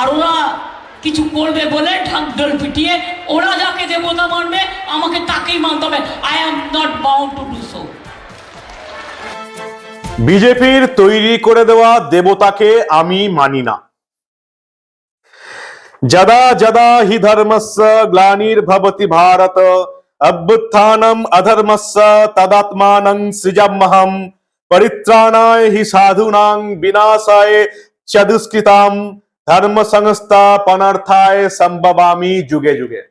আর ওরা কিছু করবে বলে ঢাকঢোল পিটিয়ে ওরা যাকে দেবতা মানবে, আমাকে তাকেই মানতে হবে। I am not bound to do so বিজেপির তৈরি করে দেওয়া দেবতাকে আমি মানি না। যদা যদা হি ধর্মস্য গ্লানির্ভবতি ভারত, অভ্যুত্থানম অধর্মস্য তদাত্মানং সৃজমহম পরিত্রাণায় হি সাধুনাং বিনাশায় চ দুষ্কৃতাম। ধর্ম সংস্থাপনার্থায় সম্ভবামি যুগে যুগে।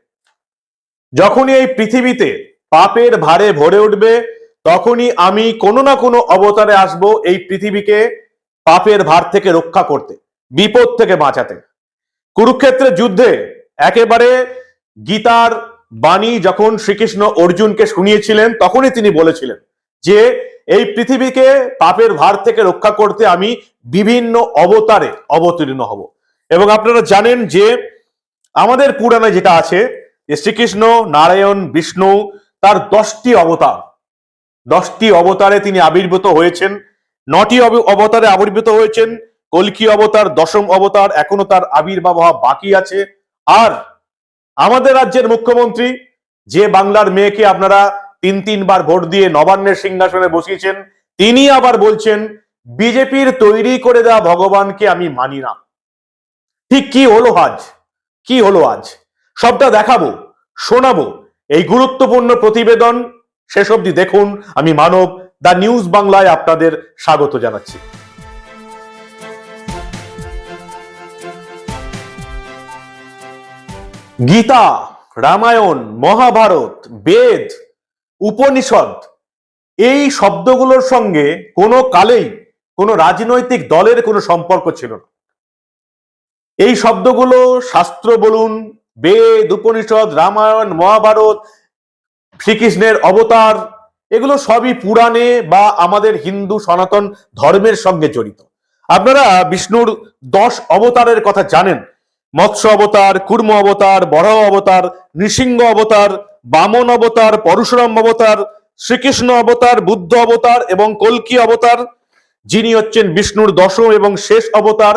যখনই এই পৃথিবীতে পাপের ভারে ভরে উঠবে, তখনই আমি কোনো না কোনো অবতারে আসব এই পৃথিবীকে পাপের ভার থেকে রক্ষা করতে, বিপদ থেকে বাঁচাতে। কুরুক্ষেত্রের যুদ্ধে একেবারে গীতার বাণী যখন শ্রীকৃষ্ণ অর্জুনকে শুনিয়েছিলেন, তখনই তিনি বলেছিলেন যে, এই পৃথিবীকে পাপের ভার থেকে রক্ষা করতে আমি বিভিন্ন অবতারে অবতীর্ণ হব। এবং আপনারা জানেন যে আমাদের পুরাণে যেটা আছে যে শ্রীকৃষ্ণ, নারায়ণ, বিষ্ণু তার দশটি অবতার। দশটি অবতারে তিনি আবির্ভূত হয়েছেন। নটি অব- অবতারে আবির্ভূত হয়েছেন। কলকি অবতার, দশম অবতার, এখনও তার আবির্ভাব হওয়া বাকি আছে। আর আমাদের রাজ্যের মুখ্যমন্ত্রী যে বাংলার মেয়েকে আপনারা তিন, তিনবার ভোট দিয়ে নবান্নের সিংহাসনে বসিয়েছেন, তিনি আবার বলছেন, বিজেপির তৈরি করে দেওয়া ভগবানকে আমি মানি না। ঠিক কি হলো আজ? কি হলো আজ? সবটা দেখাবো, শোনাবো। এই গুরুত্বপূর্ণ প্রতিবেদন শেষ অবধি দেখুন। আমি মানব দা নিউজ বাংলায় আপনাদের স্বাগত জানাচ্ছি। গীতা, রামায়ণ, মহাভারত, বেদ, উপনিষদ, এই শব্দগুলোর সঙ্গে কোনো কালেই কোনো রাজনৈতিক দলের কোনো সম্পর্ক ছিল না। এই শব্দগুলো শাস্ত্র বলুন, বেদ, উপনিষদ, রামায়ণ, মহাভারত, শ্রীকৃষ্ণের অবতার, এগুলো সবই পুরাণে বা আমাদের হিন্দু সনাতন ধর্মের সঙ্গে জড়িত। আপনারা বিষ্ণুর দশ অবতারের কথা জানেন। মৎস্য অবতার, কুর্ম অবতার, বড় অবতার, নৃসিংহ অবতার, বামন অবতার, পরশুরাম অবতার, শ্রীকৃষ্ণ অবতার, বুদ্ধ অবতার এবং কল্কি অবতার, যিনি হচ্ছেন বিষ্ণুর দশম এবং শেষ অবতার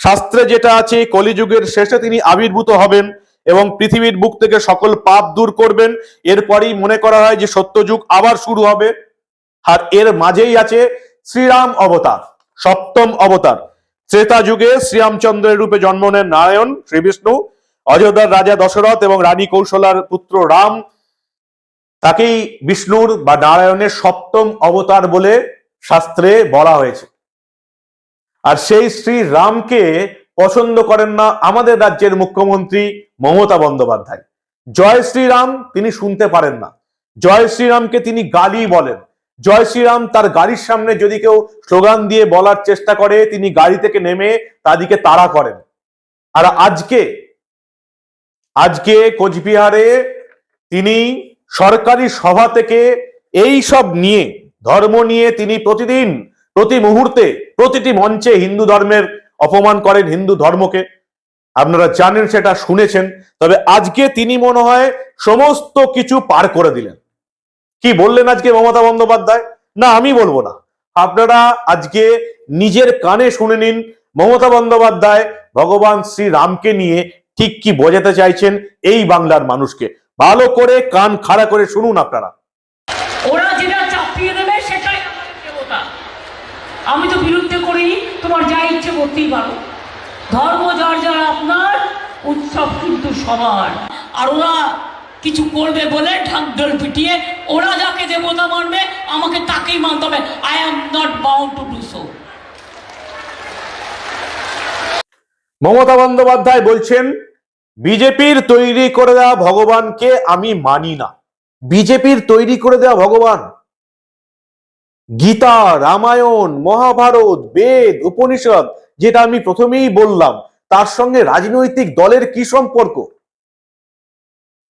শাস্ত্রে যেটা আছে, কলিযুগের শেষে তিনি আবির্ভূত হবেন এবং পৃথিবীর বুক থেকে সকল পাপ দূর করবেন। এরপরই মনে করা হয় যে সত্যযুগ আবার শুরু হবে। আর এর মাঝেই আছে শ্রীরাম অবতার, সপ্তম অবতার। ত্রেতা যুগে শ্রীরামচন্দ্রের রূপে জন্ম নেন নারায়ণ, শ্রীবিষ্ণু, অযোধ্যার রাজা দশরথ এবং রানী কৌশলার পুত্র রাম। তাকেই বিষ্ণুর বা নারায়ণের সপ্তম অবতার বলে শাস্ত্রে বলা হয়েছে। আর সেই শ্রী রামকে পছন্দ করেন না আমাদের রাজ্যের মুখ্যমন্ত্রী মমতা বন্দ্যোপাধ্যায়। জয় শ্রীরাম তিনি শুনতে পারেন না। জয় শ্রীরামকে তিনি গালি বলেন। জয় শ্রীরাম তার গাড়ির সামনে যদি কেউ স্লোগান দিয়ে বলার চেষ্টা করে, তিনি গাড়ি থেকে নেমে তাদিকে তাড়া করেন। আর আজকে আজকে কোচবিহারে তিনি সরকারি সভা থেকে এই সব নিয়ে, ধর্ম নিয়ে তিনি প্রতিদিন প্রতি মুহূর্তে প্রতিটি মঞ্চে হিন্দু ধর্মের অপমান করেন হিন্দু ধর্মকে। আপনারা জানেন সেটা, শুনেছেন। তবে আজকে তিনি মনে হয় সমস্ত কিছু পার করে দিলেন। কি বললেন আজকে মমতা বন্দ্যোপাধ্যায়? না, আমি বলব না। আপনারা আজকে নিজের কানে শুনে নিন মমতা বন্দ্যোপাধ্যায় ভগবান শ্রী রামকে নিয়ে ঠিক কি বোঝাতে চাইছেন এই বাংলার মানুষকে। ভালো করে কান খাড়া করে শুনুন আপনারা। ওরা যেটা চাপিয়ে দেবে সেটাই আমাদের দেবতা আমি তো বিরুদ্ধে করিনি তোমার যা ইচ্ছে করতেই পারো ধর্ম যার যার আপনার উৎসব কিন্তু সবার। আর ওরা কিছু করবে বলে ঢাকঢোল পিটিয়ে ওরা যাকে দেবতা মানবে আমাকে তাকেই মানতে হবে। I am not bound to do so Mamata Bandyopadhyay বলছেন বিজেপির তৈরি করে দেওয়া ভগবানকে আমি মানি না। বিজেপির তৈরি করে দেওয়া ভগবান? গীতা, রামায়ণ, মহাভারত, বেদ, উপনিষদ, যেটা আমি প্রথমেই বললাম, তার সঙ্গে রাজনৈতিক দলের কি সম্পর্ক?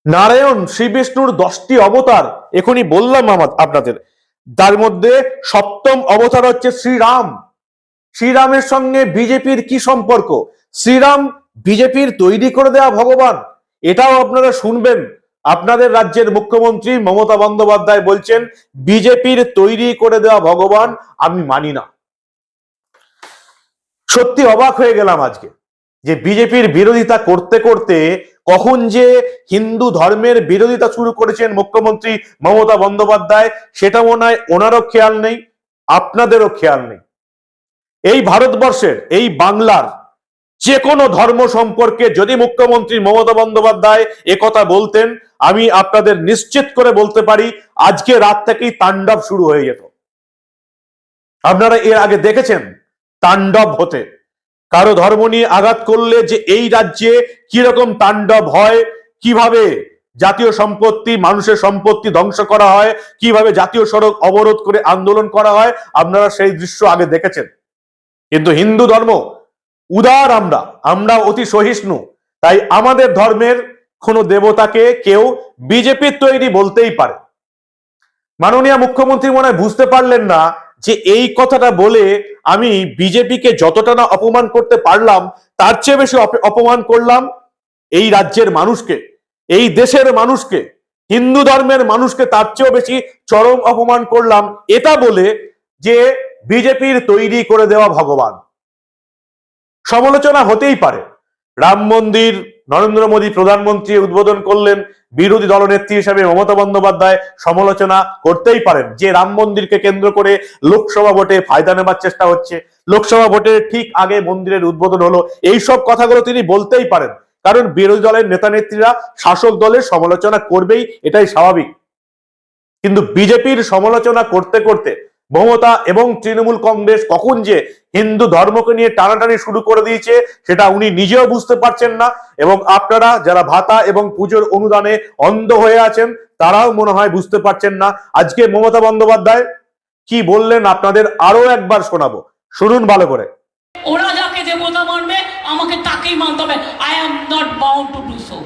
নারায়ণ শ্রী বিষ্ণুর দশটি অবতার, এখনই বললাম আমার, আপনাদের। তার মধ্যে সপ্তম অবতার হচ্ছে শ্রীরাম। শ্রীরামের সঙ্গে বিজেপির কি সম্পর্ক? শ্রীরাম বিজেপির তৈরি করে দেওয়া ভগবান। এটাও আপনারা শুনবেন। আপনাদের রাজ্যের মুখ্যমন্ত্রী মমতা বন্দ্যোপাধ্যায় বলছেন, বিজেপির তৈরি করে দেওয়া ভগবান আমি মানি না। সত্যি অবাক হয়ে গেলাম আজকে যে বিজেপির বিরোধিতা করতে করতে কখন যে হিন্দু ধর্মের বিরোধিতা শুরু করেছেন মুখ্যমন্ত্রী মমতা বন্দ্যোপাধ্যায়, সেটা মনে হয় ওনারও খেয়াল নেই, আপনাদেরও খেয়াল নেই। এই ভারতবর্ষের, এই বাংলার যে কোনো ধর্ম সম্পর্কে যদি মুখ্যমন্ত্রী মমতা বন্দ্যোপাধ্যায় একথা বলতেন, আমি আপনাদের নিশ্চিত করে বলতে পারি, আজকে রাত থেকেই তাণ্ডব শুরু হয়ে যেত। আপনারা এর আগে দেখেছেন তাণ্ডব হতে। কারও ধর্ম নিয়ে আঘাত করলে যে এই রাজ্যে কীরকম তাণ্ডব হয়, কীভাবে জাতীয় সম্পত্তি, মানুষের সম্পত্তি ধ্বংস করা হয়, কীভাবে জাতীয় সড়ক অবরোধ করে আন্দোলন করা হয়, আপনারা সেই দৃশ্য আগে দেখেছেন। কিন্তু হিন্দু ধর্ম উদার আমরা আমরা অতি সহিষ্ণু। তাই আমাদের ধর্মের কোনো দেবতাকে কেউ বিজেপির তৈরি বলতেই পারে। মাননীয় মুখ্যমন্ত্রী মনে বুঝতে পারলেন না যে এই কথাটা বলে আমি বিজেপিকে যতটা না অপমান করতে পারলাম, তার চেয়ে বেশি অপমান করলাম এই রাজ্যের মানুষকে, এই দেশের মানুষকে, হিন্দু ধর্মের মানুষকে তার চেয়েও বেশি চরম অপমান করলাম, এটা বলে যে বিজেপির তৈরি করে দেওয়া ভগবান। সমালোচনা হতেই পারে। রাম মন্দির নরেন্দ্র মোদী প্রধানমন্ত্রী উদ্বোধন করলেন, বিরোধী দলনেত্রী হিসেবে মমতা বন্দ্যোপাধ্যায় সমালোচনা করতেই পারেন। যে রাম মন্দিরকে কেন্দ্র করে লোকসভা ভোটে ফায়দা নেবার চেষ্টা হচ্ছে, লোকসভা ভোটের ঠিক আগে মন্দিরের উদ্বোধন হলো, এইসব কথাগুলো তিনি বলতেই পারেন। কারণ বিরোধী দলের নেতা নেত্রীরা শাসক দলের সমালোচনা করবেই, এটাই স্বাভাবিক। কিন্তু বিজেপির সমালোচনা করতে করতে মমতা এবং তৃণমূল কংগ্রেস কখন যে হিন্দু ধর্মকে নিয়ে টানাটানি শুরু করে দিয়েছে, সেটা উনি নিজেও বুঝতে পারছেন না। এবং আপনারা যারা ভাতা এবং পুজোর অনুদানে অন্ধ হয়ে আছেন, তারাও মনে হয় বুঝতে পারছেন না। আজকে মমতা বন্দ্যোপাধ্যায় কি বললেন আপনাদের আরও একবার শোনাবো। শুনুন ভালো করে। ওরা যাকে দেবতা মানবে, আমাকে তাকেই মানতে হবে। I am not bound to do so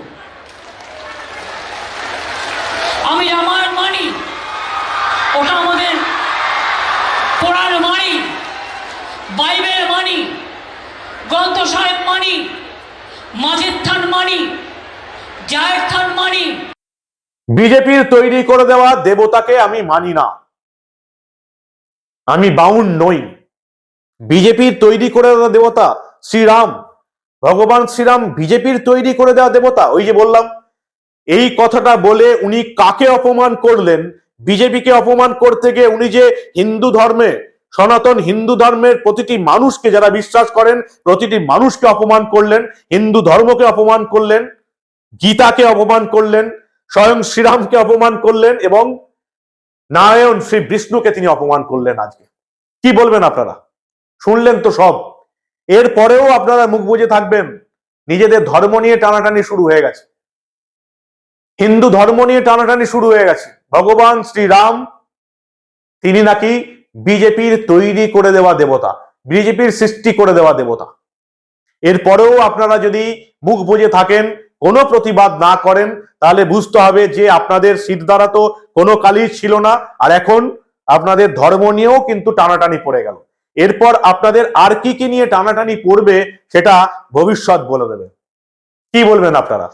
আমি রামায়ণ মানি ওটা আমাদের কোরআন মানি বাইবেল মানি গ্রন্থ সাহেব মানি মাঝের থান মানি জায়ের থান মানি বিজেপির তৈরি করে দেওয়া দেবতাকে আমি মানি না। আমি বাউন নই। বিজেপির তৈরি করে দেওয়া দেবতা শ্রীরাম। ভগবান শ্রীরাম বিজেপির তৈরি করে দেওয়া দেবতা, ওই যে বললাম। এই কথাটা বলে উনি কাকে অপমান করলেন? বিজেপিকে অপমান করতে গিয়ে উনি যে হিন্দু ধর্মে, সনাতন হিন্দু ধর্মের প্রতিটি মানুষকে যারা বিশ্বাস করেন, প্রতিটি মানুষকে অপমান করলেন, হিন্দু ধর্মকে অপমান করলেন, গীতাকে অপমান করলেন স্বয়ং শ্রীরামকে অপমান করলেন এবং নারায়ণ শ্রী বিষ্ণুকে তিনি অপমান করলেন আজকে। কি বলবেন আপনারা? শুনলেন তো সব। এর পরেও আপনারা মুখ বুজে থাকবেন। নিজেদের ধর্ম নিয়ে টানাটানি শুরু হয়ে গেছে। হিন্দু ধর্ম নিয়ে টানাটানি শুরু হয়ে গেছে। ভগবান শ্রীরাম, তিনি নাকি বিজেপির তৈরি করে দেওয়া দেবতা, বিজেপির সৃষ্টি করে দেওয়া দেবতা। এরপরেও আপনারা যদি মুখ বুজে থাকেন কোনো প্রতিবাদ না করেন, তাহলে বুঝতে হবে যে আপনাদের সিট দ্বারা তো কোনো কালই ছিল না, আর এখন আপনাদের ধর্ম নিয়েও কিন্তু টানাটানি পড়ে গেল। এরপর আপনাদের আর কি কি নিয়ে টানাটানি পড়বে সেটা ভবিষ্যৎ বলে দেবে। কি বলবেন আপনারা?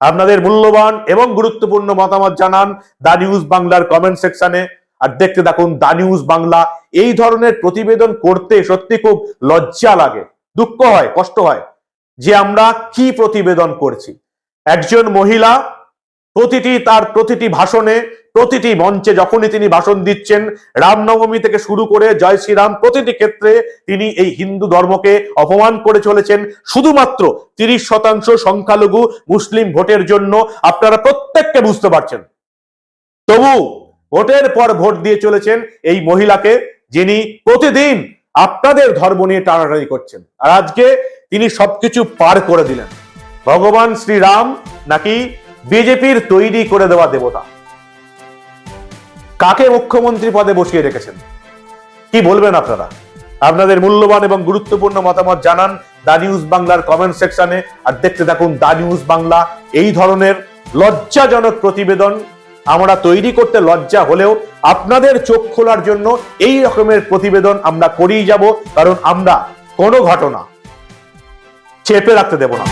আপনাদের মূল্যবান এবং গুরুত্বপূর্ণ মতামত জানান দা নিউজ বাংলার কমেন্ট সেকশনে, আর দেখতে থাকুন দা নিউজ বাংলা। এই ধরনের প্রতিবেদন করতে সত্যি খুব লজ্জা লাগে, দুঃখ হয়, কষ্ট হয়, যে আমরা কি প্রতিবেদন করছি। একজন মহিলা প্রতিটি তার প্রতিটি ভাষণে, প্রতিটি মঞ্চে যখনই তিনি ভাষণ দিচ্ছেন, রামনবমী থেকে শুরু করে জয় শ্রীরাম প্রতিটি ক্ষেত্রে তিনি এই হিন্দু ধর্মকে অপমান করে চলেছেন। শুধুমাত্র তিরিশ শতাংশ সংখ্যালঘু মুসলিম ভোটের জন্য আপনারা প্রত্যেককে বুঝতে পারছেন। তবু ভোটের পর ভোট দিয়ে চলেছেন এই মহিলাকে, যিনি প্রতিদিন আপনাদের ধর্ম নিয়ে টানাটানি করছেন। আর আজকে তিনি সবকিছু পার করে দিলেন। ভগবান শ্রীরাম নাকি বিজেপির তৈরি করে দেওয়া দেবতা? কাকে মুখ্যমন্ত্রী পদে বসিয়ে রেখেছেন? কি বলবেন আপনারা? আপনাদের মূল্যবান এবং গুরুত্বপূর্ণ মতামত জানান দা নিউজ বাংলার কমেন্ট সেকশনে আর দেখতে থাকুন দা নিউজ বাংলা, এই ধরনের লজ্জাজনক প্রতিবেদন আমরা তৈরি করতে লজ্জা হলেও আপনাদের চোখ খোলার জন্য এই রকমের প্রতিবেদন আমরা করেই যাব, কারণ আমরা কোনো ঘটনা চেপে রাখতে দেব না।